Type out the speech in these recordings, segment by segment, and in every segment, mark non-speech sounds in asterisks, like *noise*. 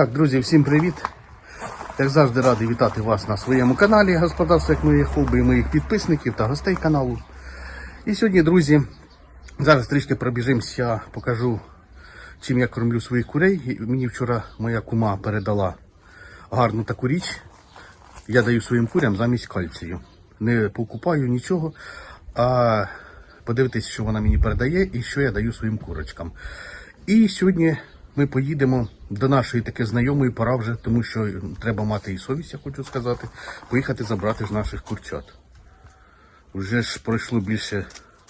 Так, друзі, всім привіт! Як завжди радий вітати вас на своєму каналі Господарство як моє хобі моїх підписників та гостей каналу. І сьогодні, друзі, зараз трішки пробіжимося, покажу, чим я кормлю своїх курей. Мені вчора моя кума передала гарну таку річ. Я даю своїм курям замість кальцію. Не покупаю нічого, а подивитись, що вона мені передає і що я даю своїм курочкам. І сьогодні ми поїдемо до нашої таки знайомої, пора вже, тому що треба мати і совість, я хочу сказати, поїхати забрати ж наших курчат. Вже ж пройшло більше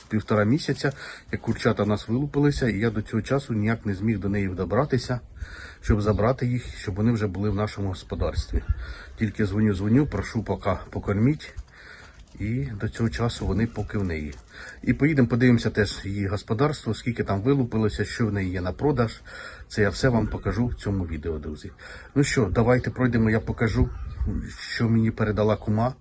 півтора місяця, як курчата в нас вилупилися, і я до цього часу ніяк не зміг до неї добратися, щоб забрати їх, щоб вони вже були в нашому господарстві. Тільки дзвоню, дзвоню, прошу поки покорміть. І до цього часу вони поки в неї. І поїдемо, подивимося теж її господарство, скільки там вилупилося, що в неї є на продаж. Це я все вам покажу в цьому відео, друзі. Ну що, давайте пройдемо, я покажу, що мені передала кума.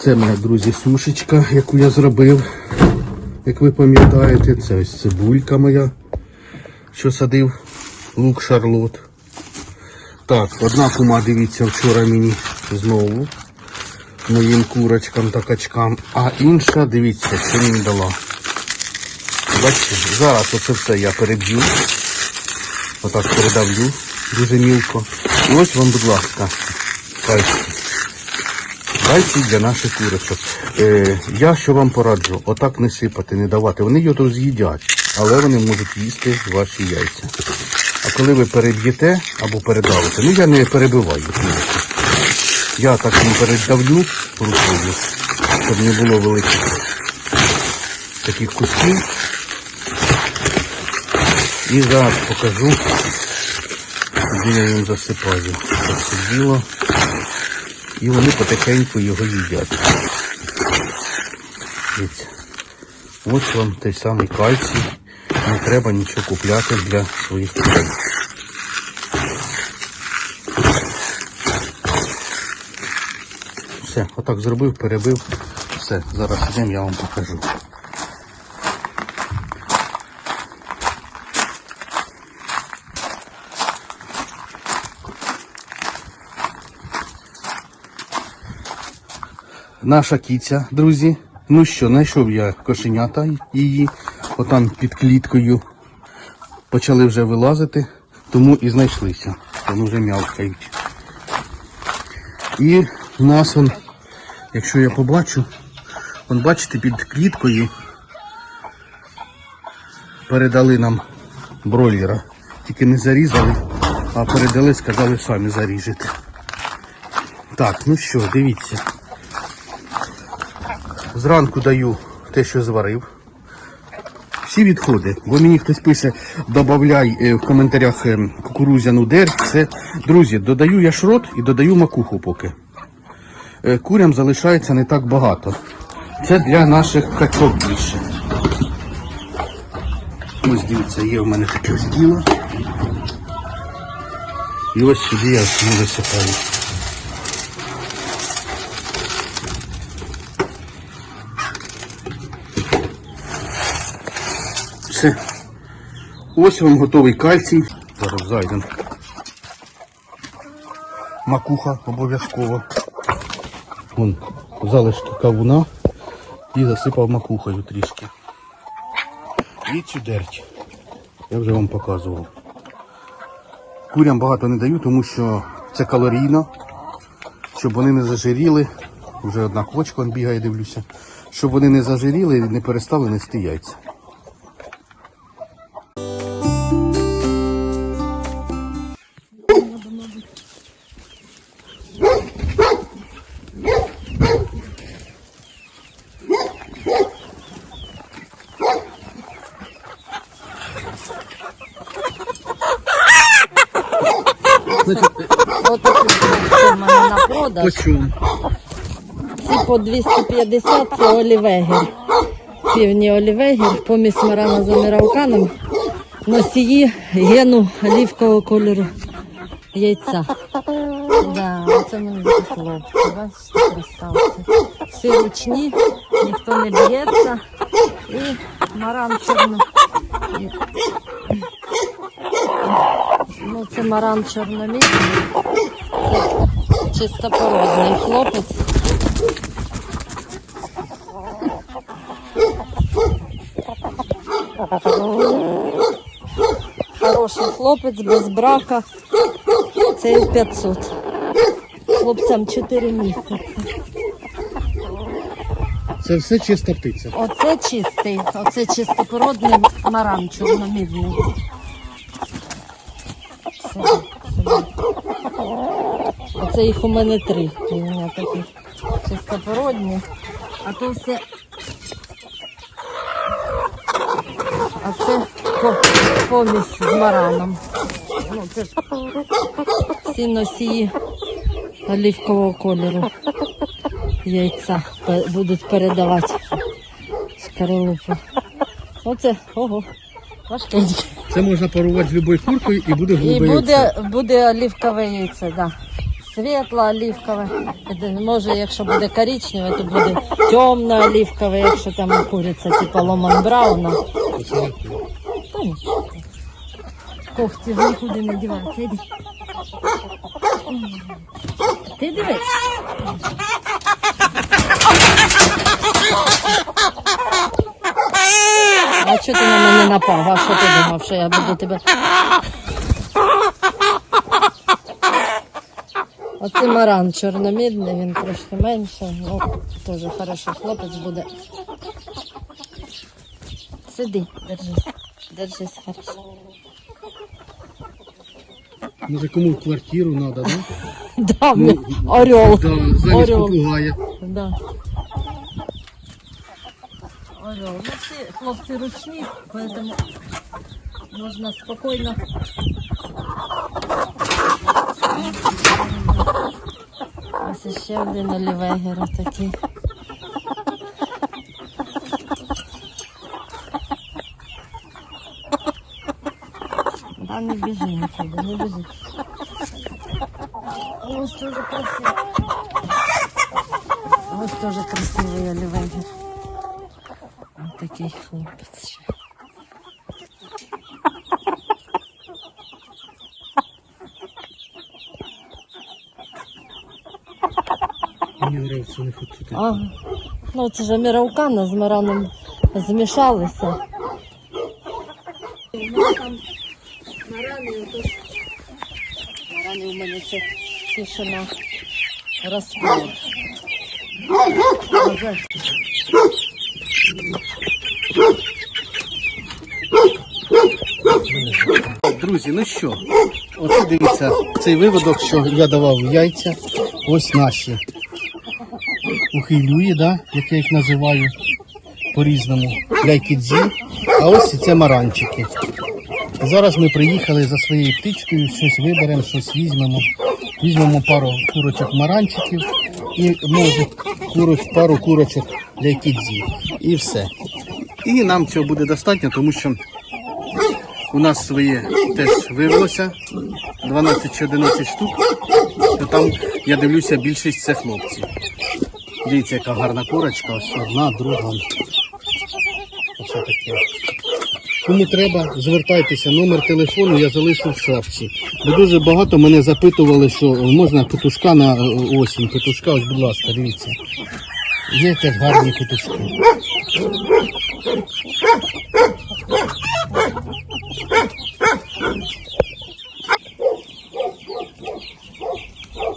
Це моя, друзі, сушечка, яку я зробив. Як ви пам'ятаєте, це ось цибулька моя, що садив лук шарлот. Так, одна кума, дивіться, вчора мені знову моїм курочкам та качкам, а інша, дивіться, що мені дала. Бачите, зараз оце все я переб'ю. Отак передавлю дуже мілко. І ось вам, будь ласка, кальцій. Кальцій для наших курочок. Е, я що вам пораджу, отак не сипати, не давати. Вони його з'їдять, але вони можуть їсти ваші яйця. А коли ви переб'єте або передавите, ну я не перебиваю. Я так їм передавлю рукою, щоб не було великих таких кусків. І зараз покажу, де я їм засипаю. Це діло. І вони потихеньку його їдять. Ось вам той самий кальцій. Не треба нічого купляти для своїх курей. Все, отак зробив, перебив. Все, зараз йдемо, я вам покажу. Наша кіця, друзі. Ну що, знайшов я кошенята її, отам під кліткою. Почали вже вилазити, тому і знайшлися. Вони вже м'явкають. І в нас он, якщо я побачу, он бачите, під кліткою передали нам бройлера. Тільки не зарізали, а передали, сказали, самі заріжете. Так, ну що, дивіться. Зранку даю те, що зварив. Всі відходи, бо мені хтось пише, додавай е, в коментарях е, кукурузяну дерь. Це, друзі, додаю я шрот і додаю макуху поки. Е, Курям залишається не так багато. Це для наших качок більше. Ось дивіться, є в мене таке діло. І ось сюди я висипаю. Все. Ось вам готовий кальцій. Зараз зайдемо. Макуха обов'язково. Вон залишки кавуна і засипав макухою трішки. І цю дерть. Я вже вам показував. Курям багато не даю, тому що це калорійно, щоб вони не зажиріли. Вже одна квочка бігає, дивлюся. Щоб вони не зажиріли і не перестали нести яйця. Продаж. Почув. Ці по 250 це олівегір. Півні олівегір, помість марана з амірауканом. Носії гену олівкового кольору яйця. Да, це мені хлопці. Бачите, красавці. Всі ручні, ніхто не б'ється. І маран чорно. Ну, це маран чорномісний. Це чистопородний хлопець. Хороший хлопець без брака. Це 500. Хлопцям 4 місяці. Це все чиста птиця. Оце чистий, оце чистопородний маран чорномідний. Сюди. Оце їх у мене три. У мене такі чистопородні. А то все. А це по- помість з мараном. Ну, це ж всі носії олівкового кольору яйця будуть передавати з шкаралупу. Оце, ого, важкеньке. Це можна парувати з любою куркою і буде І голубе буде, буде олівкове яйце, да. Світло олівкове. Може, якщо буде коричневе, то буде темно олівкове, якщо там куриця, типу ломан брауна. Та ні. Нікуди не діваються. Іди. Ти дивись. А чого ти на мене напав? А що ти думав, що я буду тебе. Оце маран чорномідний, він трошки менше, ну теж хороший хлопець буде. Сиди, держись. Держись хорошо. Може кому в квартиру треба, да? *laughs* Да, мне орел. Да, замість Орел. попугая. Да. Орел. Ну, всі хлопці ручні, поэтому можна спокійно. Ось ще один олівегер такий. Да, не біжи нікуди, не біжи. Ось дуже красиво. Ось теж красивий олівегер. Ось такий хлопець Ще. Не хочу. Ага. Ну це ж міраукана з мараном змішалися. Марани у мене це тишина розплод. Друзі, ну що, оце дивіться, цей виводок, що я давав яйця, ось наші. Ухилює, да, як я їх називаю по-різному. Ляйкідзі. А ось це маранчики. Зараз ми приїхали за своєю птичкою, щось виберемо, щось візьмемо. Візьмемо пару курочок маранчиків і може куроч, пару курочок ляйкідзі. І все. І нам цього буде достатньо, тому що у нас своє теж вивелося 12 чи 11 штук. То там, я дивлюся, більшість це хлопці. Дивіться, яка гарна курочка, ось одна, друга. Оце таке. Кому треба, звертайтеся, номер телефону я залишив в шапці. Бо дуже багато мене запитували, що можна петушка на е, осінь. Петушка, ось, будь ласка, дивіться. Є теж гарні петушки.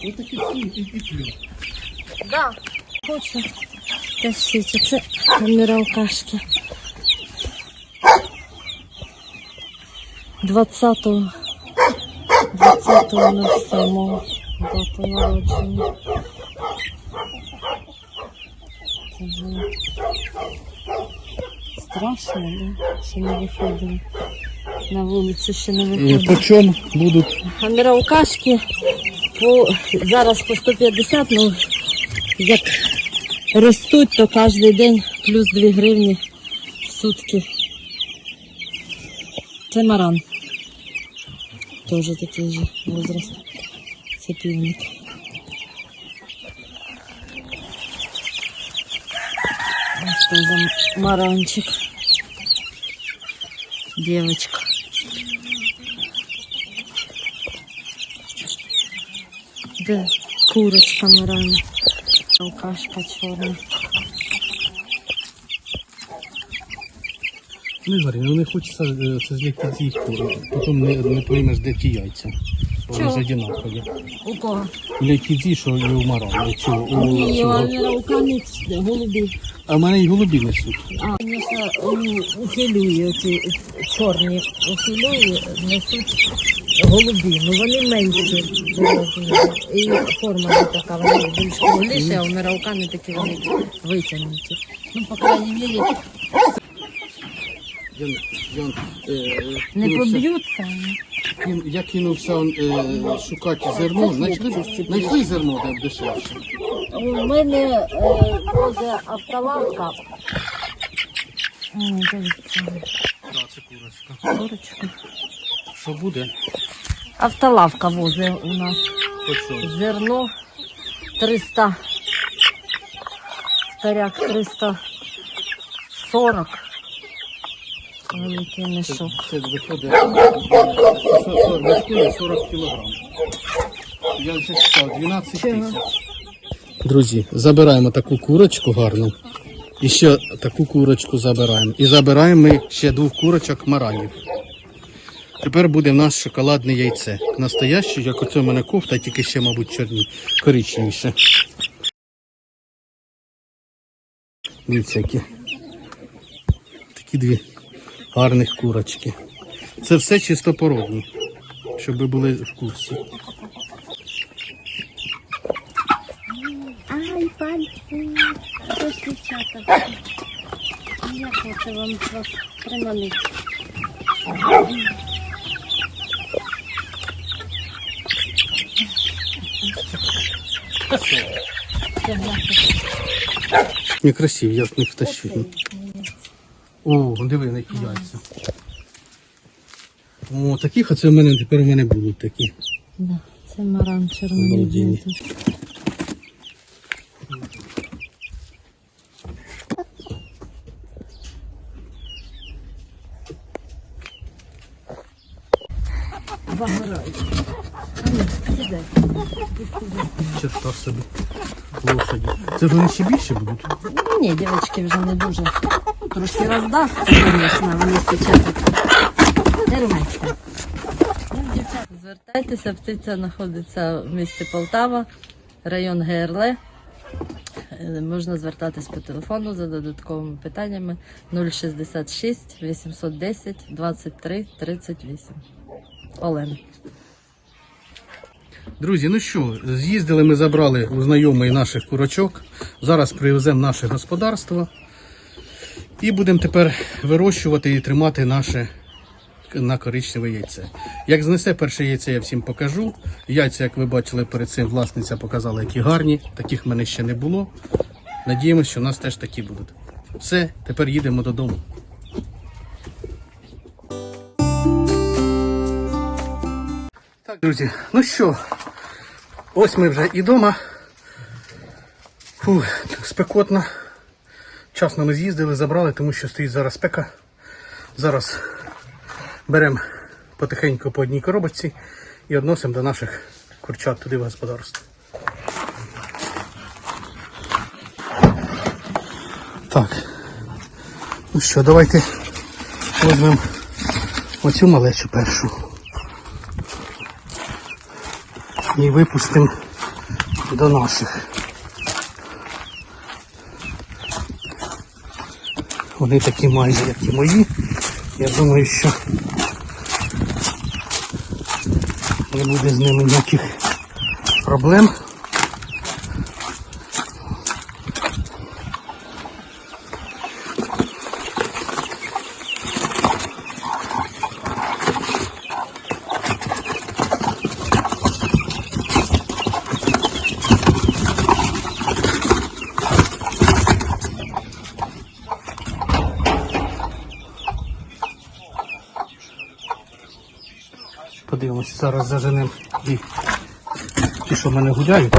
Ось такі. Да, хочу тащити. Це міралкашки. 20-го 20.07 дата народження. Це вже страшно, да? Ще не виходимо. На вулицю ще не виходимо. По чому будуть? А міраукашки по, зараз по 150, ну як ростуть, то кожен день плюс 2 гривні в сутки. Це маран. Теж такий же возраст. Це півник. Что за маранчик? Девочка. Да, курочка марана. Алкашка черная. Не ну не хочеться е, це злегка з'їсти. Потім не, не поймеш, де ті яйця. Вони Чого? ж одинакові. У кого? Для ті, що і у марана, чи у Ні, цього. вони рукавиць, голубі. А в мене і голубі несуть. А, звісно, ухилює ці чорні ухилює, несуть голубі, ну вони менші. І форма не така, вони більш кругліші, а у мираукани такі вони витягнуті. Ну, по крайній мірі, Я, я, е, не кинувся- поб'ються. кин- я кинувся е, шукати зерно. Знайшли, знайшли зерно де дешевше. У мене е, возле автолавка. Дивіться, Так, це курочка. курочка. Що буде? Автолавка возле у нас. Зерно 300. Старяк 340. Великий мішок. це виходить е, це со- со- виходить 40 кілограм. Я вже сказав, 12 Чого? тисяч. Друзі, забираємо таку курочку гарну. І ще таку курочку забираємо. І забираємо ми ще двох курочок маранів. Тепер буде в нас шоколадне яйце. Настояще, як оце в мене кофта, тільки ще, мабуть, чорні, коричневіше. Дивіться, які. Такі дві гарних курочки. Це все чистопородні, щоб ви були в курсі. Ай, пальці. Ж дівчата? Я вам вас. Некрасиві, я ж не втащив. О, диви, які яйця. О, таких оце в мене тепер в мене будуть такі. Да, це маран червоний. Черта собі. Лошаді. Це ж вони ще більше будуть. Ні, дівчатки вже не дуже. Трошки роздасться, звісно, вони спочатку. Нервничка. Звертайтеся, птиця знаходиться в місті Полтава, район ГРЛ. Е, Можна звертатись по телефону за додатковими питаннями 066 810 23 38. Олена. Друзі, ну що, з'їздили ми, забрали у знайомий наших курочок. Зараз привеземо наше господарство. І будемо тепер вирощувати і тримати наше на коричневе яйце. Як знесе перше яйце, я всім покажу. Яйця, як ви бачили перед цим, власниця показала, які гарні. Таких в мене ще не було. Надіємося, що у нас теж такі будуть. Все, тепер їдемо додому. Друзі, ну що, ось ми вже і вдома. Фу, спекотно. Вчасно ми з'їздили, забрали, тому що стоїть зараз спека. Зараз беремо потихеньку по одній коробочці і відносимо до наших курчат туди в господарство. Так. Ну що, давайте візьмемо оцю малечу першу. І випустимо до наших. Вони такі майже, як і мої. Я думаю, що не буде з ними ніяких проблем. Зараз заженемо ті, ті, що в мене гуляють,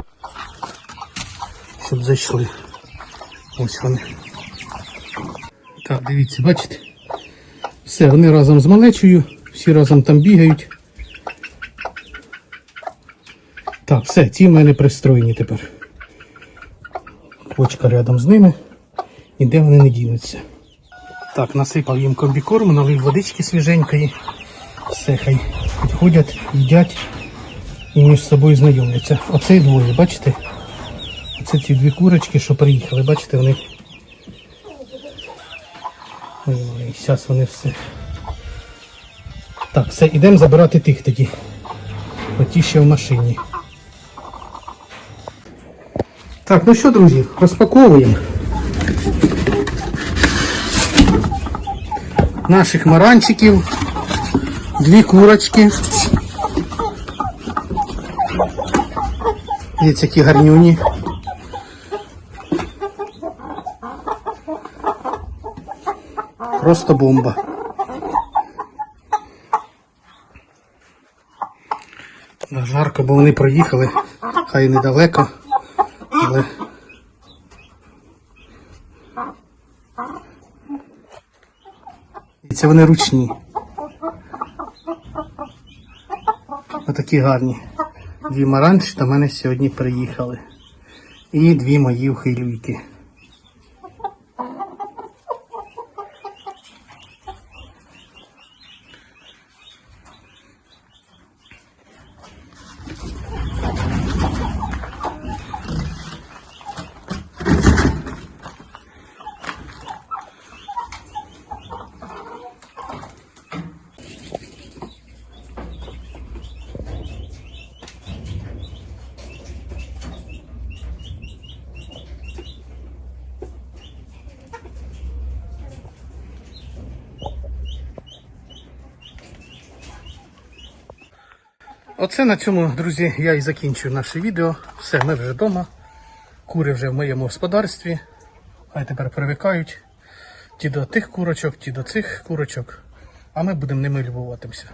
щоб зайшли. Ось вони. Так, дивіться, бачите? Все, вони разом з малечою, всі разом там бігають. Так, все, ці в мене пристроєні тепер. Кочка рядом з ними. Ніде вони не дінуться. Так, насипав їм комбікорму, налив водички свіженької. Все, хай підходять, їдять і між собою знайомляться. Оце двоє, бачите? Оце ці дві курочки, що приїхали, бачите, вони. Ой, зараз вони все. Так, все, ідемо забирати тих тоді. Оті ще в машині. Так, ну що, друзі, розпаковуємо. Наших маранчиків. Дві курочки. Є які гарнюні. Просто бомба. Жарко, бо вони проїхали. Хай недалеко. Але це вони ручні. Отакі гарні. Дві маранчі до мене сьогодні приїхали. І дві мої ухилюйки. Оце на цьому, друзі, я і закінчую наше відео. Все, ми вже вдома. Кури вже в моєму господарстві. Хай тепер привикають. Ті до тих курочок, ті до цих курочок. А ми будемо ними любуватися.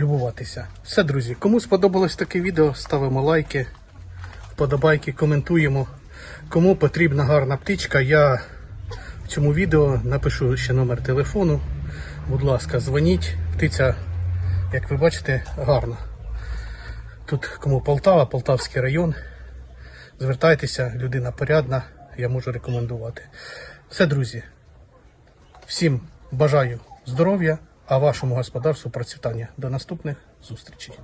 любуватися. Все, друзі, кому сподобалось таке відео, ставимо лайки, вподобайки, коментуємо. Кому потрібна гарна птичка, я в цьому відео напишу ще номер телефону. Будь ласка, дзвоніть. Птиця, як ви бачите, гарна. Тут кому Полтава, Полтавський район. Звертайтеся, людина порядна, я можу рекомендувати. Все, друзі. Всім бажаю здоров'я, а вашому господарству процвітання. До наступних зустрічей.